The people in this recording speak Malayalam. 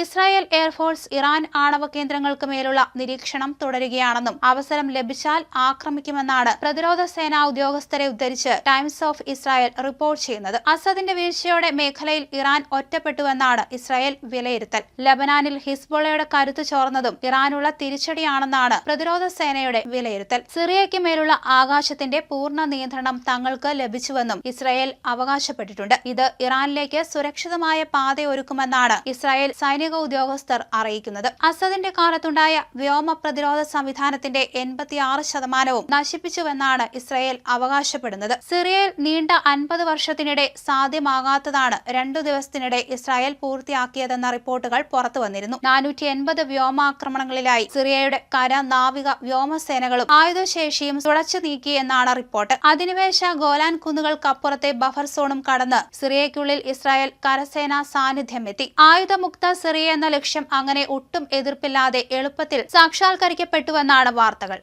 ഇസ്രായേൽ എയർഫോഴ്സ് ഇറാൻ ആണവ കേന്ദ്രങ്ങൾക്ക് മേലുള്ള നിരീക്ഷണം തുടരുകയാണെന്നും അവസരം ലഭിച്ചാൽ ആക്രമിക്കുമെന്നാണ് പ്രതിരോധ സേനാ ഉദ്യോഗസ്ഥരെ ഉദ്ധരിച്ച് ടൈംസ് ഓഫ് ഇസ്രായേൽ റിപ്പോർട്ട് ചെയ്യുന്നത്. അസദിന്റെ വീഴ്ചയോടെ മേഖലയിൽ ഇറാൻ ഒറ്റപ്പെട്ടുവെന്നാണ് ഇസ്രായേൽ വിലയിരുത്തൽ. ലബനാനിൽ ഹിസ്ബോളയുടെ കരുത്ത് ചോർന്നതും ഇറാനുള്ള തിരിച്ചടിയാണെന്നാണ് പ്രതിരോധ സേനയുടെ വിലയിരുത്തൽ. സിറിയയ്ക്ക് മേലുള്ള ആകാശത്തിന്റെ പൂർണ നിയന്ത്രണം തങ്ങൾക്ക് ലഭിച്ചുവെന്നും ഇസ്രായേൽ അവകാശപ്പെട്ടിട്ടുണ്ട്. ഇത് ഇറാനിലേക്ക് സുരക്ഷിതമായ പാതയൊരുക്കുമെന്നാണ് ഇസ്രായേൽ സൈനിക ഉദ്യോഗസ്ഥർ അറിയിക്കുന്നത്. അസദിന്റെ കാലത്തുണ്ടായ വ്യോമ പ്രതിരോധ സംവിധാനത്തിന്റെ എൺപത്തിയാറ് ശതമാനവും നശിപ്പിച്ചുവെന്നാണ് ഇസ്രയേൽ അവകാശപ്പെടുന്നത്. സിറിയയിൽ നീണ്ട അൻപത് വർഷത്തിനിടെ സാധ്യമാകാത്തതാണ് രണ്ടു ദിവസത്തിനിടെ ഇസ്രായേൽ പൂർത്തിയാക്കിയതെന്ന റിപ്പോർട്ടുകൾ പുറത്തു വന്നിരുന്നു നാനൂറ്റി എൺപത് വ്യോമാക്രമണങ്ങളിലായി സിറിയയുടെ കര നാവിക വ്യോമസേനകളും ആയുധശേഷിയും തുടച്ചു നീക്കിയെന്നാണ് റിപ്പോർട്ട്. അധിനിവേശ ഗോലാൻ കുന്നുകൾക്കപ്പുറത്തെ ബഫർ സോണും കടന്ന് സിറിയയ്ക്കുള്ളിൽ ഇസ്രായേൽ കരസേനാ സാന്നിധ്യമെത്തി. ആയുധമുക്ത സിറിയ എന്ന ലക്ഷ്യം അങ്ങനെ ഒട്ടും എതിർപ്പില്ലാതെ എളുപ്പത്തിൽ സാക്ഷാത്കരിക്കപ്പെട്ടുവെന്നാണ് വാർത്തകൾ.